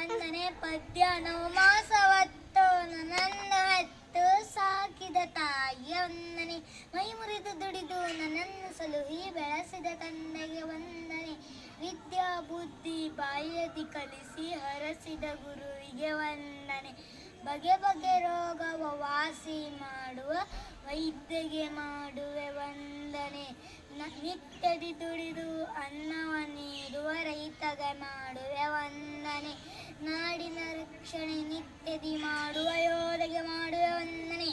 ವಂದನೆ ಪದ್ಯ ನವಮಾಸವತ್ತು ನನ್ನ ಹತ್ತು ಸಾಕಿದ ತಾಯಿಯ ವಂದನೆ ಮೈ ಮುರಿದು ದುಡಿದು ನನ್ನನ್ನು ಸಲುಹಿ ಬೆಳೆಸಿದ ತಂದೆಗೆ ವಂದನೆ ವಿದ್ಯಾ, ಬುದ್ಧಿ ಬಾಲ್ಯದಿ ಕಲಿಸಿ ಹರಸಿದ ಗುರುವಿಗೆ ವಂದನೆ ಬಗೆ ಬಗೆ ರೋಗವ ವಾಸಿ ಮಾಡುವ, ವೈದ್ಯಗೆ ಮಾಡುವೆ ವಂದನೆ ನಿತ್ಯದಿ ದುಡಿದು ಅನ್ನವ ನೀಡುವ, ರೈತಗೆ ಮಾಡುವೆ ವಂದನೆ ನಿತ್ಯದಿ ಮಾಡುವ ಯೋಧಗೆ ಮಾಡುವ ವಂದನೆ.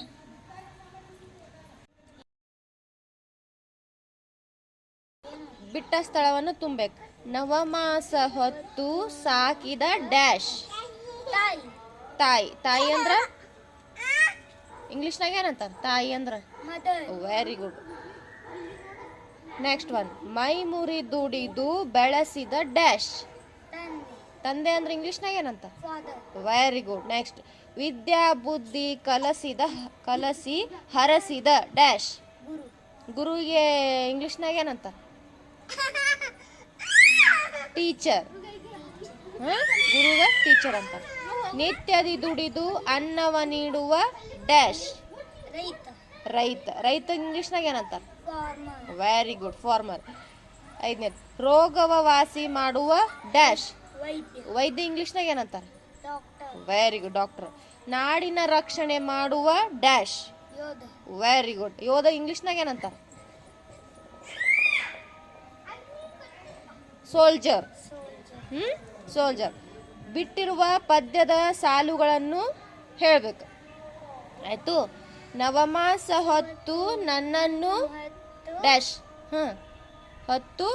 ಬಿಟ್ಟ ಸ್ಥಳವನ್ನು ತುಂಬಬೇಕು. ನವಮಾಸ ಹೊತ್ತು ಸಾಕಿದ ಡ್ಯಾಶ್. ತಾಯಿ. ತಾಯಿ. ತಾಯಿ ಅಂದ್ರ? ಇಂಗ್ಲಿಷ್ನಾಗ ಏನಂತಾರ? ತಾಯಿ ಅಂದ್ರ? ವೆರಿ ಗುಡ್ ನೆಕ್ಸ್ಟ್ ಒನ್ ಮೈ ಮುರಿ ದುಡಿದು ಬೆಳೆಸಿದ ಡ್ಯಾಶ್. ತಂದೆ ಅಂದ್ರೆ ಇಂಗ್ಲಿಷ್ನಾಗ ಏನಂತ? ವೆರಿ ಗುಡ್ ನೆಕ್ಸ್ಟ್ ವಿದ್ಯಾ ಬುದ್ಧಿ ಕಲಸಿದ ಕಲಸಿ ಹರಸಿದ ಡ್ಯಾಶ್ ಗುರು. ಗುರುವಿಗೆ ಇಂಗ್ಲಿಷ್ನಾಗ ಏನಂತ? ಟೀಚರ್ ಗುರುವ ಟೀಚರ್ ಅಂತ. ನಿತ್ಯದಿ ದುಡಿದು ಅನ್ನವ ನೀಡುವ ಡ್ಯಾಶ್ ರೈತ. ರೈತ. ಇಂಗ್ಲಿಷ್ನಾಗ ಏನಂತ? ವೆರಿ ಗುಡ್ ಫಾರ್ಮರ್ ಐದನೇ ರೋಗವ ವಾಸಿ ಮಾಡುವ ಡ್ಯಾಶ್ ವೈದ್ಯ. ಇಂಗ್ಲಿಷ್ ಇಂಗ್ಲಿಷ್ನಾಗ ಏನಂತಾರ? ವೆರಿ ಗುಡ್ ಡಾಕ್ಟರ್ ನಾಡಿನ ರಕ್ಷಣೆ ಮಾಡುವ ಡ್ಯಾಶ್ ವೆರಿ ಗುಡ್ ಯೋಧ ಇಂಗ್ಲಿಷ್ನಾಗ ಏನಂತಾರೆ? ಸೋಲ್ಜರ್ ಸೋಲ್ಜರ್ ಹ್ಮ್? ಸೋಲ್ಜರ್ ಬಿಟ್ಟಿರುವ ಪದ್ಯದ ಸಾಲುಗಳನ್ನು ಹೇಳಬೇಕು. ಆಯ್ತು. ನವಮಾಸ ಹೊತ್ತು ನನ್ನನ್ನು ಡ್ಯಾಶ್ ಹ್ಮ್. ಹೊತ್ತು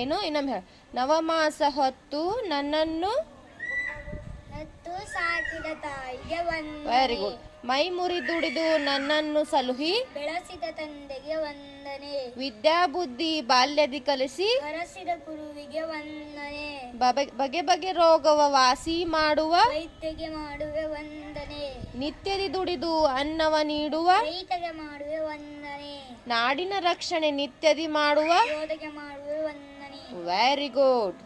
ಏನು ಇನ್ನೊಮ್ಮೆ ಹೇಳ. ನವಮಾಸ ಹೊತ್ತು ನನ್ನನ್ನು ವೆರಿ ಗುಡ್ ಮೈ ಮುರಿ ದುಡಿದು ನನ್ನನ್ನು ಸಲುಹಿ ಬೆಳಸಿದ ತಂದೆಗೆ ವಂದನೆ. ವಿದ್ಯಾ ಬುದ್ಧಿ ಬಾಲ್ಯದಿ ಕಲಿಸಿ ಕರೆಸಿದ ಗುರುವಿಗೆ ವಂದನೆ. ಬಗೆ ಬಗೆ ಬಗೆ ರೋಗವ ವಾಸಿ ಮಾಡುವ ವೈದ್ಯಗೆ ಮಾಡುವೆ ವಂದನೆ. ನಿತ್ಯದಿ ದುಡಿದು ಅನ್ನವ ನೀಡುವ ರೈತಗೆ ಮಾಡುವೆ ವಂದನೆ. ನಾಡಿನ ರಕ್ಷಣೆ ನಿತ್ಯದಿ ಮಾಡುವ ವೆರಿ ಗುಡ್